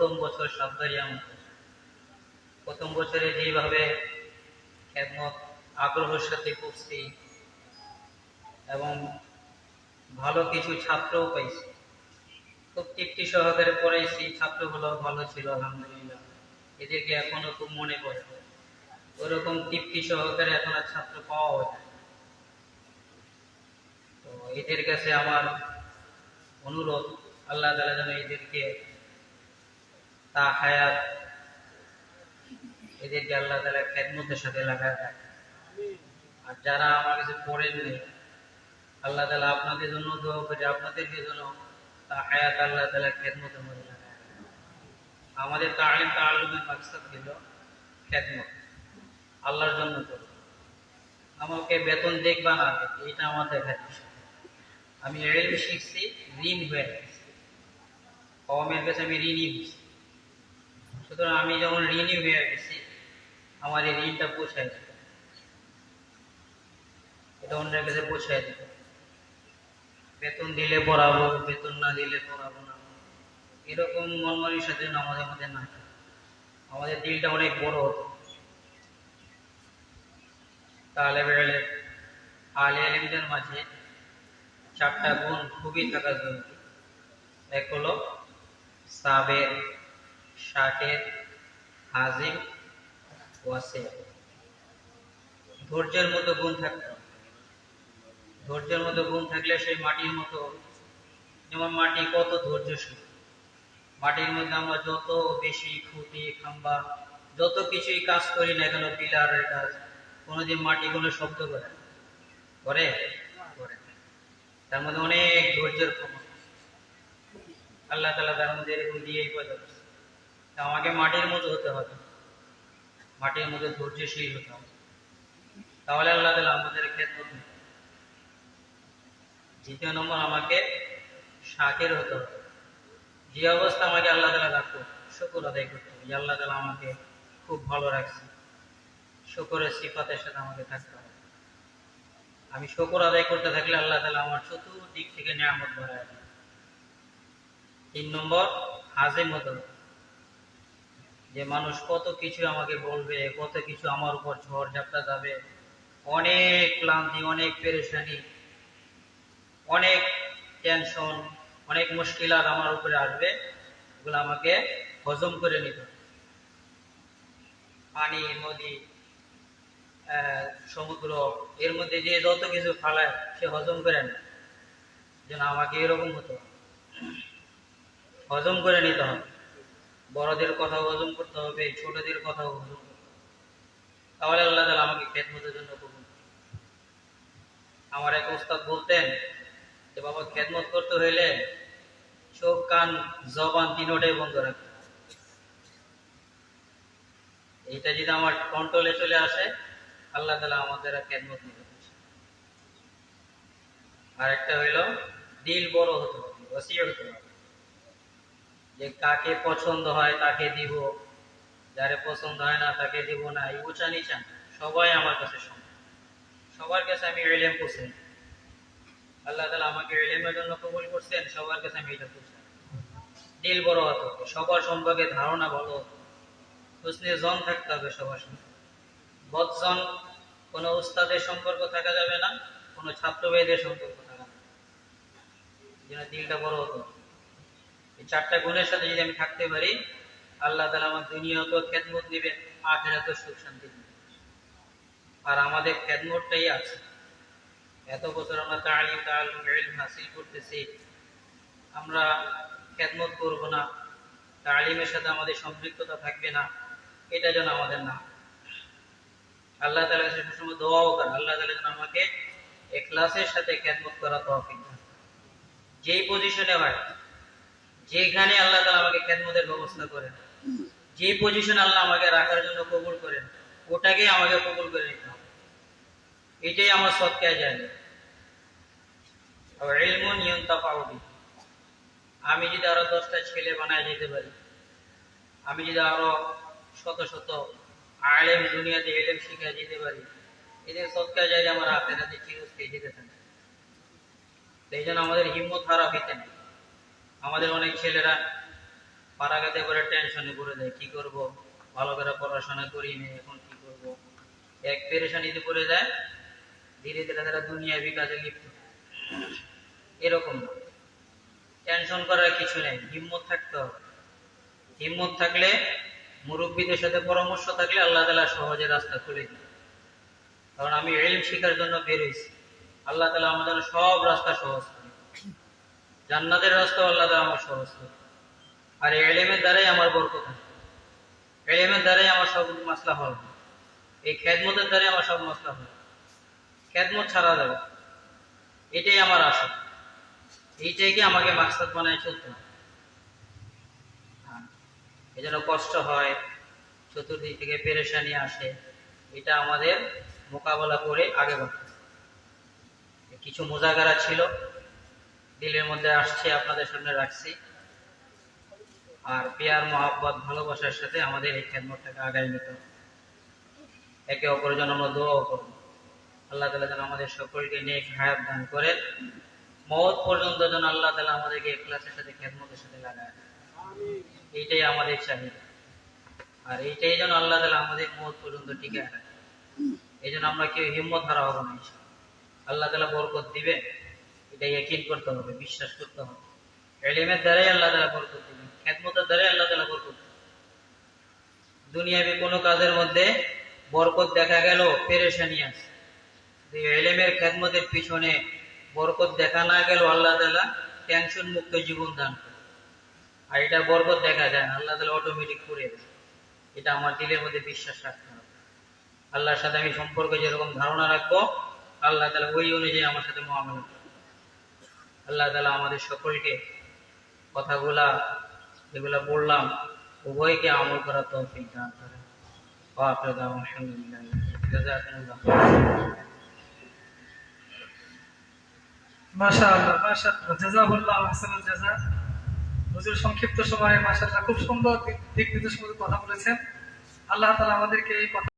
প্রথম বছর সাবধারিয়াম প্রথম বছরে যেভাবে খেদমত আগ্রহের সাথে করছি এবং ভালো কিছু ছাত্রও পাইছি। খুব তৃপ্তি সহকারে পড়াইছি, ছাত্রগুলো ভালো ছিল, আলহামদুলিল্লাহ। এদেরকে এখনও খুব মনে পড়ে। ওরকম তৃপ্তি সহকারে এখন আর ছাত্র পাওয়া না। তো এদের কাছে আমার অনুরোধ, আল্লাহ তালা যেন এদেরকে তা হায়াত। এদেরকে আল্লাহ তালা খেদমতের সাথে লাগায় আর যারা আমার কাছে পড়েননি, আল্লাহ তালা আপনাদের জন্য দোয়া করে যেন তা হায়াত আল্লাহ তালা খেদমতের মধ্যে আমাদের মাকসাদ ছিল খেদমত। আল্লাহর জন্য করো। আমাকে বেতন দেখবা না এটা আমার বিষয়। আমি শিখছি, ঋণ হয়ে গেছি। কমের কাছে আমি ঋণই হয়েছি সুতরাং আমি যখন ঋণই হয়ে গেছি, আমার এই ঋণটা পোষায় দিত এটা অন্যের কাছে পোষায় দিত বেতন দিলে পড়াবো, বেতন না দিলে পড়াবো না। এরকম মন জন্য আমাদের মধ্যে না আমাদের দিলটা অনেক বড়। হতো তাহলে বেড়ে আলে আলিমদের মাঝে চারটা গুণ খুবই থাকা জরুরি। এক হলো সাবের শাকের হাজিম ওয়াসে। ধৈর্যের মতো গুণ থাকতে। ধৈর্যের মতো গুণ থাকলে সেই মাটির মতো, যেমন মাটি কত ধৈর্যশীল, মাটির মধ্যে আমরা যত বেশি খুঁটি, খাম্বা, যত কিছুই কাজ করি না কেন পিলারের কাজ কোনোদিন মাটি কোনো শব্দ। করে করে? তার মধ্যে অনেক ধৈর্যের ক্ষমতা আল্লাহ তালা তার মধ্যে এরকম দিয়েই পয়দা করছে। আমাকে মাটির মতো হতে হবে। মাটির মধ্যে ধৈর্যশীল হতে হবে। তাহলে আল্লাহ তালা আমাদের ক্ষেত্র দ্বিতীয় নম্বর, আমাকে শাকের হতে হবে। যে অবস্থা আমাকে আল্লাহ তালা রাখো শুকুর আদায় করতে হবে। যে আল্লাহ তালা আমাকে খুব ভালো রাখছে, শুকরের সিফাতের সাথে আমাকে থাকতে হবে। আমি শুকর আদায় করতে থাকলে আল্লাহ তালা আমার চতুর্দিক থেকে নিয়ামত দেয়। তিন নম্বর, হাজিম হতে হবে। যে মানুষ কত কিছু আমাকে বলবে, কত কিছু আমার উপর ঝড় ঝাপটা যাবে। অনেক ক্লান্তি, অনেক পেরেশানি, অনেক টেনশন অনেক মুশকিলাত আমার উপরে আসবে, ওগুলো আমাকে হজম করে নিতে। পানি, নদী সমুদ্র, এর মধ্যে যে যত কিছু ফালায়, সে হজম করে না যেন আমাকে এরকম হতো। হজম করে নিতে হবে। বড়দের কথা হজম করতে হবে, ছোটদের কথা হজম তাহলে আল্লাহ তালা আমাকে খেদমতের জন্য করবে। আমার এক ওস্তাদ বলতেন যে, বাবা, খেদমত করতে হইলে চোখ, কান, জবান তিনোটাই বন্ধ রাখতে। এইটা যদি আমার কন্ট্রোলে চলে আসে, আল্লাহ তালা আমাদের খেদমত নিতে আর একটা হইল, দিল বড় হতে হবে হতে হবে যে কাকে পছন্দ হয় তাকে দিব, যারে পছন্দ হয় না তাকে দিব না, এই উঁচা নিচা সবাই আমার কাছে সবার কাছে আমি এলেম পৌঁছে আল্লাহ তালা আমাকে এলেমের জন্য কবুল করছেন, সবার কাছে আমি এটা পৌঁছে দিল বড় হতো সবার সম্পর্কে ধারণা ভালো হতে। হুসনে জন থাকতে হবে সবার সঙ্গে। বদজন কোনো উস্তাদের সম্পর্ক থাকা যাবে না, কোনো ছাত্র ভাইদের সম্পর্ক থাকা। যেন দিলটা বড় হতো এই চারটা গুণের সাথে যদি আমি থাকতে পারি, আল্লাহ তালা আমার দুনিয়াতেও খেদমত দিবে আখেরাতেও সুখ শান্তি দিবে আর আমাদের খেদমতটাই আছে। এত বছর আমরা তালিম তালিম, ইলম হাসিল করতেছি, আমরা খেদমত করব না, তালিমের সাথে আমাদের সম্পৃক্ততা থাকবে না, এটা যেন আমাদের না আল্লাহ তালা কাছে সবসময় দোয়াও করেন, আল্লাহ তালা যেন আমাকে এখলাসের সাথে খেদমত করা দেন। যেই পজিশনে হয় যেখানে আল্লাহ তালা আমাকে খেদমতের ব্যবস্থা করেন, যে পজিশন আল্লাহ আমাকে রাখার জন্য কবুল করেন ওটাকেই আমাকে কবুল করে নিতে হবে। এটাই আমার সৎকায় বিহি। আমি যদি আরও দশটা ছেলে বানায় যেতে পারি, আমি যদি আরও শত শত আলেম দুনিয়াতে এলেম শিখে যেতে পারি, এদের সৎকার যাই আমার আখেরাতে চিরস্থায়ী যেতে থাকে। এই জন্য আমাদের হিম্মত হারা হইতে নেই। আমাদের অনেক ছেলেরা পাড়াগাতে করে টেনশনে পড়ে যায়, কি করব? ভালো করে পড়াশোনা করি নি, এখন কি করব? এক পেরেশানিতে পড়ে যায়, ধীরে ধীরে তারা দুনিয়াবি কাজে লিপ্ত। এরকম না। টেনশন করার কিছু নেই, হিম্মত থাকতে হবে। হিম্মত থাকলে মুরব্বীদের সাথে পরামর্শ থাকলে আল্লাহ তালা সহজে রাস্তা খুলে দিবে। কারণ আমি এলিম শেখার জন্য বেরোইছি আল্লাহ তালা জন্য সব রাস্তা সহজ জান্নাতের রাস্তা আল্লাহ তালা আমার সহজ করে আর এলেমের দ্বারাই আমার বরকত এলেমের দ্বারাই আমার সব মাসলা হল এই খেদমতের দ্বারাই আমার সব মাসলা হয়। খেদমত ছাড়া যাবে। এটাই আমার আশা। এইটাইকে আমাকে মাকসাদ বানায় চলতে হবে। এই জন্য কষ্ট হয়, চতুর্দিক থেকে পেরেশানি আসে। এটা আমাদের মোকাবেলা করে আগে বাড়তে কিছু মোজাগারা ছিল দিলের মধ্যে আসছে, আপনাদের সামনে রাখছি। আর পেয়ার, মহাব্বত, ভালোবাসার সাথে আমাদের এই খেদমতটাকে আগায় নিতে একে অপরের জন্য আমরা দোয়াও করব। আল্লাহ তালা যেন আমাদের সকলকে নেক হায়াত দান করেন। মত পর্যন্ত যেন আল্লাহ তালা আমাদেরকে ক্লাসের সাথে, খেদমতের সাথে লাগায় এইটাই আমাদের চাহিদা। আর এইটাই যেন আল্লাহ তালা আমাদের মত পর্যন্ত টিকে রাখে। এই জন্য আমরা কেউ হিম্মত হারা হব না আল্লাহ তালা বরকত দিবে এটা ইয়কিন করতে হবে, বিশ্বাস করতে হবে। এলিমের দ্বারাই আল্লাহ তালা বরকত দিবে খেদমতের দ্বারাই আল্লাহ তালা বরকত দিবে দুনিয়াবি কোনো কাজের মধ্যে বরকত দেখা গেল, পেরেশানি আছে। এলেমের খেদমতের পিছনে বরকত দেখা না গেল, আল্লাহ তালা টেনশন মুক্ত জীবন দান আর এটা বরকত দেখা যায় না, আল্লাহ তালা অটোমেটিক করে দেয়। এটা আমার দিলের মধ্যে বিশ্বাস রাখতে হবে। আল্লাহর সাথে আমি সম্পর্কে যেরকম ধারণা রাখব, আল্লাহ তালা ওই অনুযায়ী আমার সাথে মহামেলা আল্লাহ তালা আমাদের সকলকে কথাগুলা যেগুলো বললাম, উভয়কে আমল করার তৌফিক দান করে সংক্ষিপ্ত সময়ে মাসা খুব সুন্দর দিক নির্দেশ কথা বলেছেন। আল্লাহ তালা আমাদেরকে এই কথা